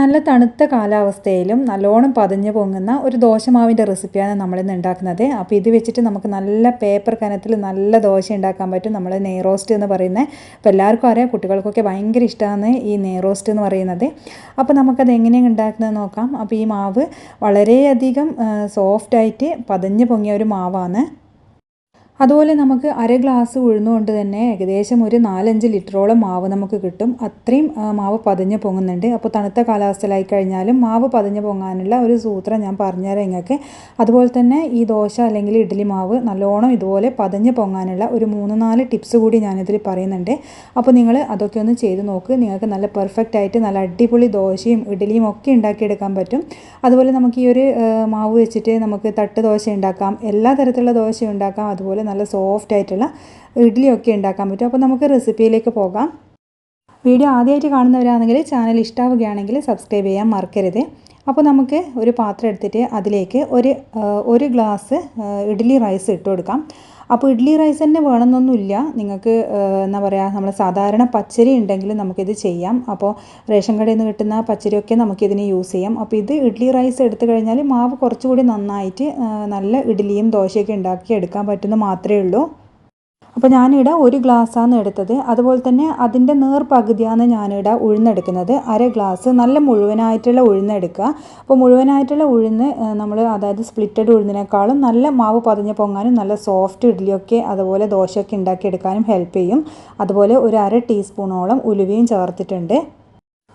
നല്ല തണുത്ത കാലാവസ്ഥയിലും നല്ലോണം പതിഞ്ഞു പൊങ്ങുന്ന ഒരു ദോശമാവിന്റെ റെസിപ്പിയാണ് നമ്മളിന്ന് ഉണ്ടാക്കുന്നത്. അപ്പോൾ ഇത് വെച്ചിട്ട് നമുക്ക് നല്ല പേപ്പർ കനത്തിൽ നല്ല ദോശ ഉണ്ടാക്കാൻ പറ്റും. നമ്മൾ നെയ്റോസ്റ്റ് എന്ന് പറയുന്നത്. അപ്പോൾ എല്ലാവർക്കും അറിയാം കുട്ടികൾക്കൊക്കെ ഭയങ്കര ഇഷ്ടമാണ് ഈ നെയ്റോസ്റ്റ് എന്ന് പറയുന്നത്. അപ്പോൾ നമുക്കത് എങ്ങനെയാണ് ഉണ്ടാക്കുന്നത് നോക്കാം. അപ്പോൾ ഈ മാവ് വളരെയധികം സോഫ്റ്റായിട്ട് പതിഞ്ഞു പൊങ്ങിയ ഒരു മാവാണ്. അതുപോലെ നമുക്ക് അര ഗ്ലാസ് ഉഴുന്നുകൊണ്ട് തന്നെ ഏകദേശം ഒരു നാലഞ്ച് ലിറ്ററോളം മാവ് നമുക്ക് കിട്ടും. അത്രയും മാവ് പതിഞ്ഞ് പൊങ്ങുന്നുണ്ട്. അപ്പോൾ തണുത്ത കാലാവസ്ഥയിലായി കഴിഞ്ഞാലും മാവ് പതിഞ്ഞ് പൊങ്ങാനുള്ള ഒരു സൂത്രം ഞാൻ പറഞ്ഞുതരാം നിങ്ങൾക്ക് അതുപോലെ തന്നെ ഈ ദോശ അല്ലെങ്കിൽ ഇഡ്ഡലി മാവ് നല്ലോണം ഇതുപോലെ പതിഞ്ഞ് പൊങ്ങാനുള്ള ഒരു മൂന്ന് നാല് ടിപ്സ് കൂടി ഞാനിതിൽ പറയുന്നുണ്ട്. അപ്പോൾ നിങ്ങൾ അതൊക്കെ ഒന്ന് ചെയ്ത് നോക്ക്. നിങ്ങൾക്ക് നല്ല പെർഫെക്റ്റ് ആയിട്ട് നല്ല അടിപൊളി ദോശയും ഇഡ്ഡലിയും ഒക്കെ ഉണ്ടാക്കിയെടുക്കാൻ പറ്റും. അതുപോലെ നമുക്ക് ഈ ഒരു മാവ് വെച്ചിട്ട് നമുക്ക് തട്ട് ദോശ ഉണ്ടാക്കാം. എല്ലാ തരത്തിലുള്ള ദോശയും ഉണ്ടാക്കാം. അതുപോലെ നല്ല സോഫ്റ്റ് ആയിട്ടുള്ള ഇഡ്ഡലിയൊക്കെ ഉണ്ടാക്കാൻ പറ്റും. അപ്പോൾ നമുക്ക് റെസിപ്പിയിലേക്ക് പോകാം. വീഡിയോ ആദ്യമായിട്ട് കാണുന്നവരാണെങ്കിൽ ചാനൽ ഇഷ്ടാവുകയാണെങ്കിൽ സബ്സ്ക്രൈബ് ചെയ്യാൻ മറക്കരുത്. അപ്പോൾ നമുക്ക് ഒരു പാത്രം എടുത്തിട്ട് അതിലേക്ക് ഒരു ഒരു ഗ്ലാസ് ഇഡ്ഡലി റൈസ് ഇട്ട് കൊടുക്കാം. അപ്പോൾ ഇഡ്ഡലി റൈസ് തന്നെ വേണമെന്നൊന്നുമില്ല. നിങ്ങൾക്ക് എന്താ പറയുക നമ്മൾ സാധാരണ പച്ചരി ഉണ്ടെങ്കിൽ നമുക്കിത് ചെയ്യാം. അപ്പോൾ റേഷൻ കടയിൽ നിന്ന് കിട്ടുന്ന പച്ചരിയൊക്കെ നമുക്കിതിന് യൂസ് ചെയ്യാം. അപ്പോൾ ഇത് ഇഡ്ഡലി റൈസ് എടുത്തു കഴിഞ്ഞാൽ മാവ് കുറച്ചുകൂടി നന്നായിട്ട് നല്ല ഇഡ്ഡലിയും ദോശയൊക്കെ ഉണ്ടാക്കി എടുക്കാൻ പറ്റുന്ന മാത്രമേ ഉള്ളൂ. അപ്പോൾ ഞാനിവിടെ ഒരു ഗ്ലാസ്സാണ് എടുത്തത്. അതുപോലെ തന്നെ അതിന്റെ നേർ പകുതിയാണ് ഞാനിവിടെ ഉഴുന്നെടുക്കുന്നത്. അര ഗ്ലാസ് നല്ല മുഴുവനായിട്ടുള്ള ഉഴുന്നെടുക്കുക. അപ്പോൾ മുഴുവനായിട്ടുള്ള ഉഴുന്ന് നമ്മൾ അതായത് സ്പ്ലിറ്റഡ് ഉഴുന്നിനേക്കാളും നല്ല മാവ് പതിഞ്ഞ് പൊങ്ങാനും നല്ല സോഫ്റ്റ് ഇഡ്ഡലിയൊക്കെ അതുപോലെ ദോശയൊക്കെ ഉണ്ടാക്കിയെടുക്കാനും ഹെൽപ്പ് ചെയ്യും. അതുപോലെ ഒരു അര ടീസ്പൂണോളം ഉലുവയും ചേർത്തിട്ടുണ്ട്.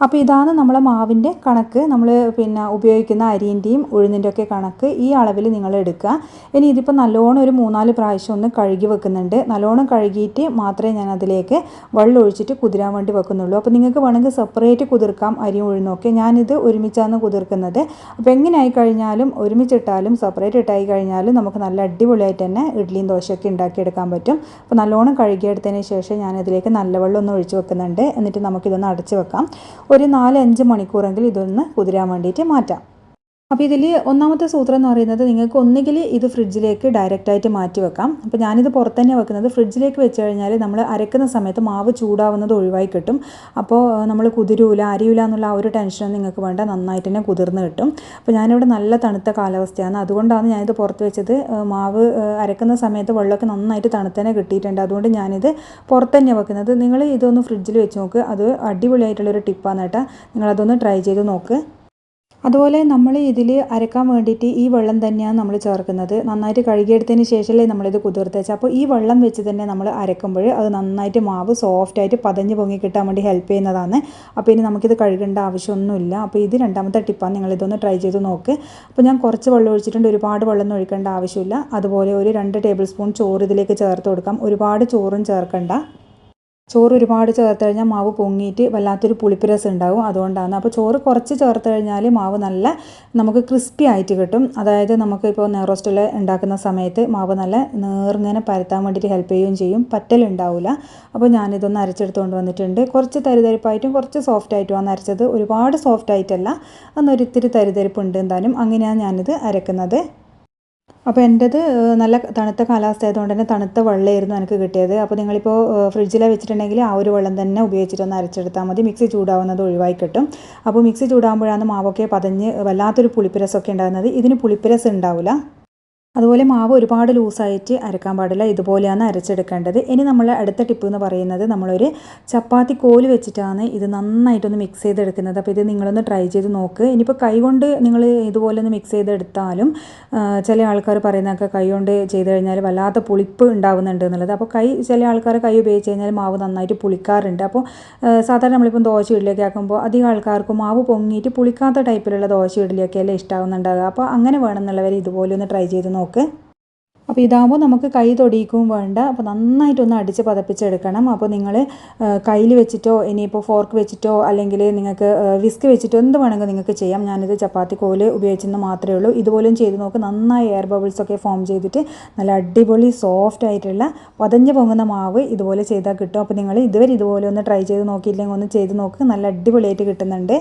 അപ്പോൾ ഇതാണ് നമ്മളെ മാവിന്റെ കണക്ക്. നമ്മൾ പിന്നെ ഉപയോഗിക്കുന്ന അരിന്റെയും ഉഴുന്നിന്റെ ഒക്കെ കണക്ക് ഈ അളവിൽ നിങ്ങൾ എടുക്കുക. ഇനി ഇതിപ്പോൾ നല്ലോണം ഒരു മൂന്നാൽ പ്രാവശ്യം ഒന്ന് കഴുകി വെക്കുന്നുണ്ട്. നല്ലോണം കഴുകിയിട്ട് മാത്രമേ ഞാൻ അതിലേക്ക് വെള്ളം ഒഴിച്ചിട്ട് കുതിരാൻ വേണ്ടി വെക്കുന്നുള്ളൂ. അപ്പോൾ നിങ്ങൾക്ക് വേണമെങ്കിൽ സെപ്പറേറ്റ് കുതിർക്കാം അരിയും ഉഴുന്നൊക്കെ ഞാനിത് ഒരുമിച്ചാണ് കുതിർക്കുന്നത്. അപ്പോൾ എങ്ങനെ ആയി കഴിഞ്ഞാലും ഒരുമിച്ചിട്ടാലും സെപ്പറേറ്റ് ഇട്ടായി കഴിഞ്ഞാലും നമുക്ക് നല്ല അടിപൊളിയായിട്ട് തന്നെ ഇഡ്ഡലിയും ദോശയൊക്കെ ഉണ്ടാക്കിയെടുക്കാൻ പറ്റും. അപ്പോൾ നല്ലോണം കഴുകിയെടുത്തതിന് ശേഷം ഞാൻ ഇതിലേക്ക് നല്ല വെള്ളം ഒന്ന് ഒഴിച്ച് വെക്കുന്നുണ്ട്. എന്നിട്ട് നമുക്കിതൊന്ന് അടച്ച് വെക്കാം. ഒരു നാലഞ്ച് മണിക്കൂറെങ്കിലും ഇതൊന്ന് കുതിരാൻ വേണ്ടിയിട്ട് മാറ്റാം. അപ്പോൾ ഇതിൽ ഒന്നാമത്തെ സൂത്രം എന്ന് പറയുന്നത് നിങ്ങൾക്ക് ഒന്നുകിൽ ഇത് ഫ്രിഡ്ജിലേക്ക് ഡയറക്റ്റായിട്ട് മാറ്റി വെക്കാം. അപ്പോൾ ഞാനിത് പുറത്ത് തന്നെ വെക്കുന്നത് ഫ്രിഡ്ജിലേക്ക് വെച്ച് കഴിഞ്ഞാൽ നമ്മൾ അരക്കുന്ന സമയത്ത് മാവ് ചൂടാവുന്നത് ഒഴിവായി കിട്ടും. അപ്പോൾ നമ്മൾ കുതിരൂല അരിയൂല എന്നുള്ള ആ ഒരു ടെൻഷൻ നിങ്ങൾക്ക് വേണ്ട നന്നായിട്ട് തന്നെ കുതിർന്ന് കിട്ടും. അപ്പോൾ ഞാനിവിടെ നല്ല തണുത്ത കാലാവസ്ഥയാണ്. അതുകൊണ്ടാണ് ഞാനിത് പുറത്ത് വെച്ചത്. മാവ് അരക്കുന്ന സമയത്ത് വെള്ളമൊക്കെ നന്നായിട്ട് തണുത്തന്നെ കിട്ടിയിട്ടുണ്ട്. അതുകൊണ്ട് ഞാനിത് പുറത്ത് തന്നെ വെക്കുന്നത്. നിങ്ങൾ ഇതൊന്ന് ഫ്രിഡ്ജിൽ വെച്ച് നോക്ക്. അത് അടിപൊളിയായിട്ടുള്ളൊരു ടിപ്പാണ് കേട്ടോ. നിങ്ങളതൊന്ന് ട്രൈ ചെയ്ത് നോക്ക്. അതുപോലെ നമ്മൾ ഇതിൽ അരക്കാൻ വേണ്ടിയിട്ട് ഈ വെള്ളം തന്നെയാണ് നമ്മൾ ചേർക്കുന്നത്. നന്നായിട്ട് കഴുകിയെടുത്തതിന് ശേഷമല്ലേ നമ്മളിത് കുതിർത്ത് വെച്ചാൽ അപ്പോൾ ഈ വെള്ളം വെച്ച് തന്നെ നമ്മൾ അരക്കുമ്പോൾ അത് നന്നായിട്ട് മാവ് സോഫ്റ്റായിട്ട് പതഞ്ഞ് പൊങ്ങി കിട്ടാൻ വേണ്ടി ഹെൽപ്പ് ചെയ്യുന്നതാണ്. അപ്പോൾ ഇനി നമുക്കിത് കഴുകേണ്ട ആവശ്യമൊന്നുമില്ല. അപ്പോൾ ഇത് രണ്ടാമത്തെ ടിപ്പാണ്. നിങ്ങളിതൊന്ന് ട്രൈ ചെയ്ത് നോക്ക്. അപ്പോൾ ഞാൻ കുറച്ച് വെള്ളം ഒഴിച്ചിട്ടുണ്ട്. ഒരുപാട് വെള്ളം ഒഴിക്കേണ്ട ആവശ്യമില്ല. അതുപോലെ ഒരു രണ്ട് ടേബിൾ സ്പൂൺ ചോറ് ഇതിലേക്ക് ചേർത്ത് കൊടുക്കാം. ഒരുപാട് ചോറും ചേർക്കണ്ട. ചോറ് ഒരുപാട് ചേർത്ത് കഴിഞ്ഞാൽ മാവ് പൊങ്ങിയിട്ട് വല്ലാത്തൊരു പുളിപ്പിരസം ഉണ്ടാവും അതുകൊണ്ടാണ്. അപ്പോൾ ചോറ് കുറച്ച് ചേർത്ത് കഴിഞ്ഞാൽ മാവ് നല്ല നമുക്ക് ക്രിസ്പി ആയിട്ട് കിട്ടും. അതായത് നമുക്ക് ഇപ്പോൾ നെറോസ്റ്റിൽ ഉണ്ടാക്കുന്ന സമയത്ത് മാവ് നല്ല നേർങ്ങനെ പരത്താൻ വേണ്ടിയിട്ട് ഹെൽപ്പ് ചെയ്യുകയും ചെയ്യും. പറ്റലുണ്ടാവില്ല അപ്പോൾ ഞാനിതൊന്ന് അരച്ചെടുത്തുകൊണ്ട് വന്നിട്ടുണ്ട്. കുറച്ച് തരിതരിപ്പായിട്ടും കുറച്ച് സോഫ്റ്റ് ആയിട്ടുമാണ് അരച്ചത്. ഒരുപാട് സോഫ്റ്റ് ആയിട്ടല്ല അന്നൊരിത്തിരി തരിതരിപ്പ് ഉണ്ട് എന്തായാലും. അങ്ങനെയാണ് ഞാനിത് അരക്കുന്നത്. അപ്പോൾ എന്റെത് നല്ല തണുത്ത കാലാവസ്ഥ ആയതുകൊണ്ട് തന്നെ തണുത്ത വെള്ളമായിരുന്നു എനിക്ക് കിട്ടിയത്. അപ്പോൾ നിങ്ങളിപ്പോൾ ഫ്രിഡ്ജിൽ വെച്ചിട്ടുണ്ടെങ്കിൽ ആ ഒരു വെള്ളം തന്നെ ഉപയോഗിച്ചിട്ട് ഒന്ന് അരച്ചെടുത്താൽ മതി. മിക്സി ചൂടാവുന്നത് ഒഴിവായി കിട്ടും. അപ്പോൾ മിക്സി ചൂടാകുമ്പോഴാണ് മാവൊക്കെ പതഞ്ഞ് വല്ലാത്തൊരു പുളിപ്പിരസൊക്കെ ഉണ്ടാകുന്നത്. ഇതിന് പുളിപ്പിരസ് ഉണ്ടാവില്ല അതുപോലെ മാവ് ഒരുപാട് ലൂസായിട്ട് അരക്കാൻ പാടില്ല. ഇതുപോലെയാണ് അരച്ചെടുക്കേണ്ടത്. ഇനി നമ്മൾ അടുത്ത ടിപ്പ് എന്ന് പറയുന്നത് നമ്മളൊരു ചപ്പാത്തി കോൽ വെച്ചിട്ടാണ് ഇത് നന്നായിട്ടൊന്ന് മിക്സ് ചെയ്തെടുക്കുന്നത്. അപ്പോൾ ഇത് നിങ്ങളൊന്ന് ട്രൈ ചെയ്ത് നോക്ക്. ഇനിയിപ്പോൾ കൈ കൊണ്ട് നിങ്ങൾ ഇതുപോലെ ഒന്ന് മിക്സ് ചെയ്തെടുത്താലും ചില ആൾക്കാർ പറയുന്നതൊക്കെ കൈ കൊണ്ട് ചെയ്ത് കഴിഞ്ഞാൽ വല്ലാത്ത പുളിപ്പ് ഉണ്ടാവുന്നുണ്ട് എന്നുള്ളത്. അപ്പോൾ കൈ ചില ആൾക്കാർ കൈ ഉപയോഗിച്ച് കഴിഞ്ഞാൽ മാവ് നന്നായിട്ട് പുളിക്കാറുണ്ട്. അപ്പോൾ സാധാരണ നമ്മളിപ്പം ദോശ ഇഡ്ഡലിയൊക്കെ ആക്കുമ്പോൾ അധികം ആൾക്കാർക്ക് മാവ് പൊങ്ങിയിട്ട് പുളിക്കാത്ത ടൈപ്പിലുള്ള ദോശ ഇഡ്ഡലിയൊക്കെ അല്ലേ ഇഷ്ടാവുന്നുണ്ടാകുക അപ്പോൾ അങ്ങനെ വേണമെന്നുള്ളവർ ഇതുപോലെ ഒന്ന് ട്രൈ ചെയ്ത് നോക്ക്. അപ്പോൾ ഇതാകുമ്പോൾ നമുക്ക് കൈ തൊടിയിക്കും വേണ്ട. അപ്പോൾ നന്നായിട്ടൊന്ന് അടിച്ച് പതപ്പിച്ചെടുക്കണം. അപ്പോൾ നിങ്ങൾ കയ്യിൽ വെച്ചിട്ടോ ഇനിയിപ്പോൾ ഫോർക്ക് വെച്ചിട്ടോ അല്ലെങ്കിൽ നിങ്ങൾക്ക് വിസ്ക് വെച്ചിട്ടോ എന്ത് വേണമെങ്കിൽ നിങ്ങൾക്ക് ചെയ്യാം. ഞാനിത് ചപ്പാത്തി കോൽ ഉപയോഗിച്ചെന്ന് മാത്രമേ ഉള്ളൂ. ഇതുപോലും ചെയ്ത് നോക്ക്. നന്നായി എയർ ബബിൾസൊക്കെ ഫോം ചെയ്തിട്ട് നല്ല അടിപൊളി സോഫ്റ്റ് ആയിട്ടുള്ള പതഞ്ഞ് പൊങ്ങുന്ന മാവ് ഇതുപോലെ ചെയ്താൽ കിട്ടും. അപ്പോൾ നിങ്ങൾ ഇതുവരെ ഇതുപോലെ ഒന്ന് ട്രൈ ചെയ്ത് നോക്കിയില്ലെങ്കിൽ ഒന്ന് ചെയ്ത് നോക്ക്. നല്ല അടിപൊളിയായിട്ട് കിട്ടുന്നുണ്ട്.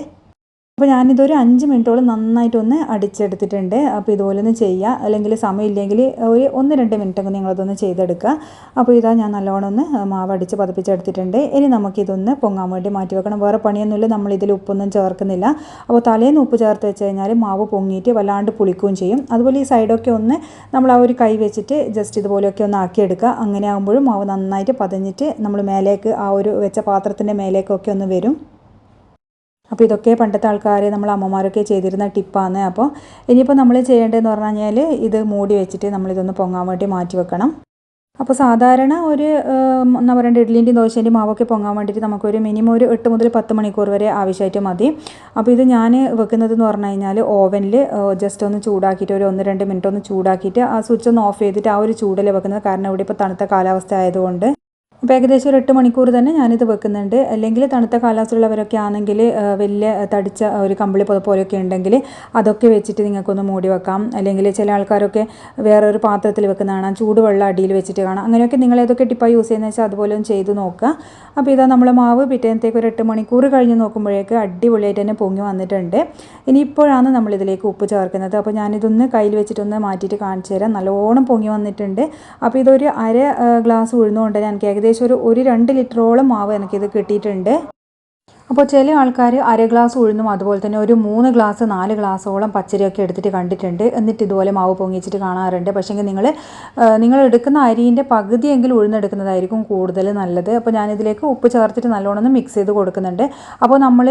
അപ്പോൾ ഞാനിതൊരു അഞ്ച് മിനിറ്റോളം നന്നായിട്ടൊന്ന് അടിച്ചെടുത്തിട്ടുണ്ട്. അപ്പോൾ ഇതുപോലെ ഒന്ന് ചെയ്യുക അല്ലെങ്കിൽ സമയമില്ലെങ്കിൽ ഒരു ഒന്ന് രണ്ട് മിനിറ്റൊക്കെ നിങ്ങളതൊന്ന് ചെയ്തെടുക്കുക. അപ്പോൾ ഇതാ ഞാൻ നല്ലോണം ഒന്ന് മാവ് അടിച്ച് പതിപ്പിച്ചെടുത്തിട്ടുണ്ട്. ഇനി നമുക്കിതൊന്ന് പൊങ്ങാൻ വേണ്ടി മാറ്റി വെക്കണം. വേറെ പണിയൊന്നുമില്ല. നമ്മൾ ഇതിൽ ഉപ്പൊന്നും ചേർക്കുന്നില്ല. അപ്പോൾ തലേന്ന് ഉപ്പ് ചേർത്ത് വെച്ച് കഴിഞ്ഞാൽ മാവ് പൊങ്ങിയിട്ട് വല്ലാണ്ട് പുളിക്കുകയും ചെയ്യും. അതുപോലെ ഈ സൈഡൊക്കെ ഒന്ന് നമ്മൾ ആ ഒരു കൈ വെച്ചിട്ട് ജസ്റ്റ് ഇതുപോലെയൊക്കെ ഒന്ന് ആക്കിയെടുക്കുക. അങ്ങനെ ആകുമ്പോഴും മാവ് നന്നായിട്ട് പതഞ്ഞിട്ട് നമ്മൾ മേലേക്ക് ആ ഒരു വെച്ച പാത്രത്തിന്റെ മേലേക്കൊക്കെ ഒന്ന് വരും. അപ്പോൾ ഇതൊക്കെ പണ്ടത്തെ ആൾക്കാർ നമ്മൾ അമ്മമാരൊക്കെ ചെയ്തിരുന്ന ടിപ്പാണ്. അപ്പോൾ ഇനിയിപ്പോൾ നമ്മൾ ചെയ്യേണ്ടതെന്ന് പറഞ്ഞു കഴിഞ്ഞാൽ ഇത് മൂടി വെച്ചിട്ട് നമ്മളിതൊന്ന് പൊങ്ങാൻ വേണ്ടി മാറ്റി വെക്കണം. അപ്പോൾ സാധാരണ ഒരു എന്താ പറയണ്ട ഇഡ്ലിന്റെയും ദോശേന്റെയും മാവൊക്കെ പൊങ്ങാൻ വേണ്ടിയിട്ട് നമുക്കൊരു മിനിമം ഒരു എട്ട് മുതൽ പത്ത് മണിക്കൂർ വരെ ആവശ്യമായിട്ട് മതി. അപ്പോൾ ഇത് ഞാൻ വെക്കുന്നത് എന്ന് പറഞ്ഞു കഴിഞ്ഞാൽ ഓവനിൽ ജസ്റ്റ് ഒന്ന് ചൂടാക്കിയിട്ട് ഒരു ഒന്ന് രണ്ട് മിനിറ്റ് ഒന്ന് ചൂടാക്കിയിട്ട് ആ സ്വിച്ച് ഒന്ന് ഓഫ് ചെയ്തിട്ട് ആ ഒരു ചൂടിൽ വെക്കുന്നത്. കാരണം ഇവിടെ ഇപ്പോൾ തണുത്ത കാലാവസ്ഥ ആയതുകൊണ്ട് അപ്പോൾ ഏകദേശം ഒരു എട്ട് മണിക്കൂർ തന്നെ ഞാനിത് വെക്കുന്നുണ്ട്. അല്ലെങ്കിൽ തണുത്ത കാലാവസ്ഥയുള്ളവരൊക്കെ ആണെങ്കിൽ വലിയ തടിച്ച ഒരു കമ്പിളി പോലെയൊക്കെ ഉണ്ടെങ്കിൽ അതൊക്കെ വെച്ചിട്ട് നിങ്ങൾക്കൊന്ന് മൂടി വെക്കാം. അല്ലെങ്കിൽ ചില ആൾക്കാരൊക്കെ വേറൊരു പാത്രത്തിൽ വെക്കുന്ന കാണാം ചൂടുവെള്ളം അടിയിൽ വെച്ചിട്ട് കാണാം. അങ്ങനെയൊക്കെ നിങ്ങൾ ഏതൊക്കെ ടിപ്പായി യൂസ് ചെയ്യുന്നത് വെച്ചാൽ അതുപോലെ ഒന്ന് ചെയ്ത് നോക്കുക. അപ്പോൾ ഇതാ നമ്മൾ മാവ് പിറ്റേന്നത്തേക്ക് ഒരു എട്ട് മണിക്കൂർ കഴിഞ്ഞ് നോക്കുമ്പോഴേക്ക് അടിപൊളിയായിട്ട് തന്നെ പൊങ്ങി വന്നിട്ടുണ്ട്. ഇനി ഇനിയിപ്പോഴാണ് നമ്മളിതിലേക്ക് ഉപ്പ് ചേർക്കുന്നത്. അപ്പോൾ ഞാനിതൊന്ന് കയ്യിൽ വെച്ചിട്ടൊന്ന് മാറ്റിയിട്ട് കാണിച്ചു തരാം. നല്ലോണം പൊങ്ങി വന്നിട്ടുണ്ട്. അപ്പോൾ ഇതൊരു അര ഗ്ലാസ് ഉഴുന്നുകൊണ്ട് ഞാൻ ഏകദേശം ഏകദേശം ഒരു ഒരു രണ്ട് ലിറ്ററോളം മാവ് എനിക്കിത് കിട്ടിയിട്ടുണ്ട്. അപ്പോൾ ചില ആൾക്കാർ അര ഗ്ലാസ് ഉഴുന്നും അതുപോലെ തന്നെ ഒരു മൂന്ന് ഗ്ലാസ് നാല് ഗ്ലാസോളം പച്ചരിയൊക്കെ എടുത്തിട്ട് കണ്ടിട്ടുണ്ട്. എന്നിട്ട് ഇതുപോലെ മാവ് പൊങ്ങിച്ചിട്ട് കാണാറുണ്ട്. പക്ഷേങ്കിൽ നിങ്ങൾ നിങ്ങൾ എടുക്കുന്ന അരിന്റെ പകുതിയെങ്കിലും ഉഴുന്നെടുക്കുന്നതായിരിക്കും കൂടുതൽ നല്ലത്. അപ്പോൾ ഞാനിതിലേക്ക് ഉപ്പ് ചേർത്തിട്ട് നല്ലോണം മിക്സ് ചെയ്ത് കൊടുക്കുന്നുണ്ട്. അപ്പോൾ നമ്മൾ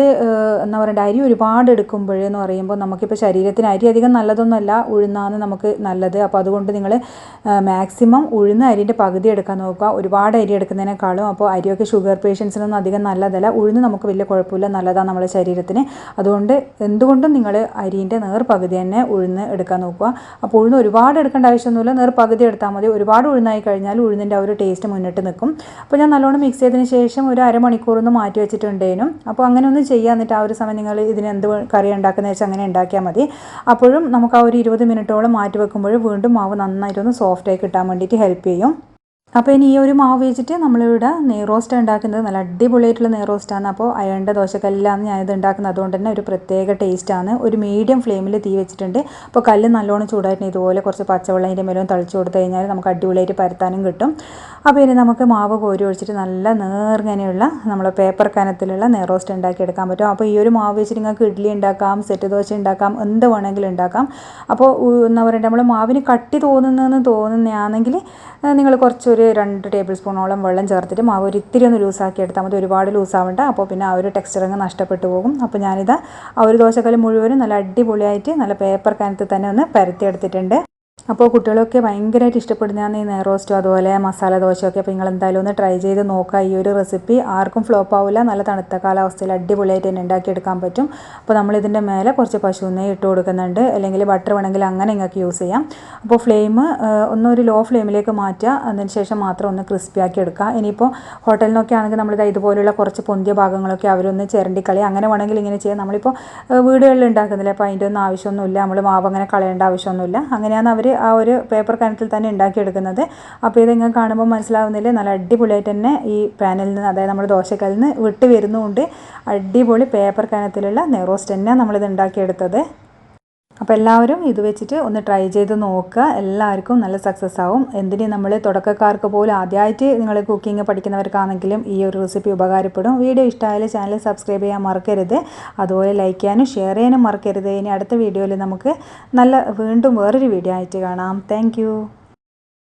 എന്താ പറയുക അരി ഒരുപാട് എടുക്കുമ്പോഴെന്ന് പറയുമ്പോൾ നമുക്കിപ്പോൾ ശരീരത്തിന് അരി അധികം നല്ലതൊന്നുമല്ല ഉഴുന്നാണ് നമുക്ക് നല്ലത്. അപ്പോൾ അതുകൊണ്ട് നിങ്ങൾ മാക്സിമം ഉഴുന്ന അരിന്റെ പകുതി എടുക്കാൻ നോക്കുക. ഒരുപാട് അരി എടുക്കുന്നതിനേക്കാളും അപ്പോൾ അരിയൊക്കെ ഷുഗർ പേഷ്യൻസിനൊന്നും അധികം നല്ലതല്ല. ഉഴുന്ന് നമുക്ക് വലിയ കുഴപ്പമില്ല. നല്ലതാണ് നമ്മുടെ ശരീരത്തിന്. അതുകൊണ്ട് എന്തുകൊണ്ടും നിങ്ങൾ അരിന്റെ നേർ പകുതി തന്നെ ഉഴുന്ന് എടുക്കാൻ നോക്കുക. അപ്പോൾ ഉഴുന്ന് ഒരുപാട് എടുക്കേണ്ട ആവശ്യമൊന്നുമില്ല. നേർ പകുതി എടുത്താൽ മതി. ഒരുപാട് ഉഴുന്നായി കഴിഞ്ഞാൽ ഉഴുന്നിന്റെ ആ ഒരു ടേസ്റ്റ് മുന്നിട്ട് നിൽക്കും. അപ്പോൾ ഞാൻ നല്ലോണം മിക്സ് ചെയ്തതിന് ശേഷം ഒരു അരമണിക്കൂർ ഒന്ന് മാറ്റി വെച്ചിട്ടുണ്ടേനും. അപ്പോൾ അങ്ങനെ ഒന്ന് ചെയ്യുക. എന്നിട്ട് ആ ഒരു സമയം നിങ്ങൾ ഇതിന് എന്ത് കറി ഉണ്ടാക്കുന്ന വെച്ചാൽ അങ്ങനെ ഉണ്ടാക്കിയാൽ മതി. അപ്പോഴും നമുക്ക് ആ ഒരു ഇരുപത് മിനിറ്റോളം മാറ്റി വെക്കുമ്പോൾ വീണ്ടും മാവ് നന്നായിട്ടൊന്ന് സോഫ്റ്റായി കിട്ടാൻ വേണ്ടിയിട്ട് ഹെൽപ്പ് ചെയ്യും. അപ്പോൾ ഇനി ഈ ഒരു മാവ് വെച്ചിട്ട് നമ്മളിവിടെ നെയ് റോസ്റ്റ് ഉണ്ടാക്കുന്നത് നല്ല അടിപൊളിയായിട്ടുള്ള നെയ് ആണ്. അപ്പോൾ അയണ്ട ദോശക്കല്ലാന്ന് ഞാനിത് ഉണ്ടാക്കുന്നത്. അതുകൊണ്ട് തന്നെ ഒരു പ്രത്യേക ടേസ്റ്റാണ് ഒരു മീഡിയം ഫ്ലെയിമിൽ തീ വെച്ചിട്ടുണ്ട്. അപ്പോൾ കല്ല് നല്ലോണം ചൂടായിട്ട് ഇതുപോലെ കുറച്ച് പച്ചവെള്ളം അതിന്റെ മേലും തളിച്ചു കൊടുത്തു കഴിഞ്ഞാൽ നമുക്ക് അടിപൊളിയായിട്ട് പരത്താനും കിട്ടും. അപ്പോൾ ഇനി നമുക്ക് മാവ് കോരി ഒഴിച്ചിട്ട് നല്ല നേർങ്ങനെയുള്ള നമ്മൾ പേപ്പർ കനത്തിലുള്ള നെയ് റോസ്റ്റ് ഉണ്ടാക്കിയെടുക്കാൻ പറ്റും. അപ്പോൾ ഈ ഒരു മാവ് വെച്ചിട്ട് നിങ്ങൾക്ക് ഇഡ്ഡലി ഉണ്ടാക്കാം സെറ്റ് ദോശ ഉണ്ടാക്കാം എന്ത് വേണമെങ്കിലും ഉണ്ടാക്കാം. അപ്പോൾ എന്താ പറയുക നമ്മൾ മാവിന് കട്ടി തോന്നുന്നതെന്ന് തോന്നുന്നതാണെങ്കിൽ നിങ്ങൾ കുറച്ചൊരു രണ്ട് ടേബിൾ സ്പൂണോളം വെള്ളം ചേർത്തിട്ട് മാവ് ഒരു ഇത്തിരി ഒന്ന് ലൂസാക്കി എടുത്താൽ മതി. ഒരുപാട് ലൂസാവണ്ട. അപ്പോൾ പിന്നെ ആ ഒരു ടെക്സ്ചർ അങ്ങ് നഷ്ടപ്പെട്ടു പോകും. അപ്പോൾ ഞാനിത് ആ ഒരു ദോശക്കല്ല് മുഴുവനും നല്ല അടിപൊളിയായിട്ട് നല്ല പേപ്പർ കനത്തിൽ തന്നെ ഒന്ന് പരത്തി എടുത്തിട്ടുണ്ട്. അപ്പോൾ കുട്ടികളൊക്കെ ഭയങ്കരമായിട്ട് ഇഷ്ടപ്പെടുന്നതാണ് ഈ നെയ്റോസ്റ്റും അതുപോലെ മസാല ദോശയൊക്കെ. അപ്പോൾ നിങ്ങൾ എന്തായാലും ഒന്ന് ട്രൈ ചെയ്ത് നോക്കുക. ഈ ഒരു റെസിപ്പി ആർക്കും ഫ്ലോപ്പ് ആവില്ല. നല്ല തണുത്ത കാലാവസ്ഥയിൽ അടിപൊളിയായിട്ട് തന്നെ ഉണ്ടാക്കിയെടുക്കാൻ പറ്റും. അപ്പോൾ നമ്മൾ ഇതിന്റെ മേലെ കുറച്ച് പശു നെയ്യ് ഇട്ട് കൊടുക്കുന്നുണ്ട്. അല്ലെങ്കിൽ ബട്ടർ വേണമെങ്കിൽ അങ്ങനെ നിങ്ങൾക്ക് യൂസ് ചെയ്യാം. അപ്പോൾ ഫ്ലെയിം ഒന്നൊരു ലോ ഫ്ലെയിമിലേക്ക് മാറ്റുക. അതിന് ശേഷം മാത്രം ഒന്ന് ക്രിസ്പി ആക്കി എടുക്കുക. ഇനിയിപ്പോൾ ഹോട്ടലിനൊക്കെ ആണെങ്കിൽ നമ്മളിത് ഇതുപോലുള്ള കുറച്ച് പൊന്തിയ ഭാഗങ്ങളൊക്കെ അവരൊന്ന് ചിരണ്ടിക്കളി. അങ്ങനെ വേണമെങ്കിൽ ഇങ്ങനെ ചെയ്യാം. നമ്മളിപ്പോൾ വീടുകളിൽ ഉണ്ടാക്കുന്നില്ല. അപ്പോൾ അതിന്റെ ഒന്നും ആവശ്യമൊന്നുമില്ല. നമ്മൾ മാവ് അങ്ങനെ കളയേണ്ട ആവശ്യമൊന്നുമില്ല. അങ്ങനെയാണ് അവർ ആ ഒരു പേപ്പർ കനത്തിൽ തന്നെ ഉണ്ടാക്കിയെടുക്കുന്നത്. അപ്പോൾ ഇത് നിങ്ങൾ കാണുമ്പോൾ മനസ്സിലാവുന്നില്ല? നല്ല അടിപൊളിയായിട്ട് തന്നെ ഈ പാനലിൽ നിന്ന് അതായത് നമ്മുടെ ദോശക്കല്ലിൽ നിന്ന് വിട്ട് വരുന്നുമുണ്ട് അടിപൊളി പേപ്പർ കനത്തിലുള്ള നെയ്റോസ്റ്റ് തന്നെയാണ് നമ്മളിത് ഉണ്ടാക്കിയെടുത്തത്. അപ്പോൾ എല്ലാവരും ഇത് വെച്ചിട്ട് ഒന്ന് ട്രൈ ചെയ്ത് നോക്കുക. എല്ലാവർക്കും നല്ല സക്സസ് ആവും. എന്തിനും നമ്മൾ തുടക്കക്കാർക്ക് പോലും ആദ്യമായിട്ട് നിങ്ങൾ കുക്കിംഗ് പഠിക്കുന്നവർക്കാണെങ്കിലും ഈ ഒരു റെസിപ്പി ഉപകാരപ്പെടും. വീഡിയോ ഇഷ്ടമായാലും ചാനൽ സബ്സ്ക്രൈബ് ചെയ്യാൻ മറക്കരുത്. അതുപോലെ ലൈക്ക് ചെയ്യാനും ഷെയർ ചെയ്യാനും മറക്കരുത്. ഇനി അടുത്ത വീഡിയോയിൽ നമുക്ക് നല്ല വീണ്ടും വേറൊരു വീഡിയോ ആയിട്ട് കാണാം. താങ്ക്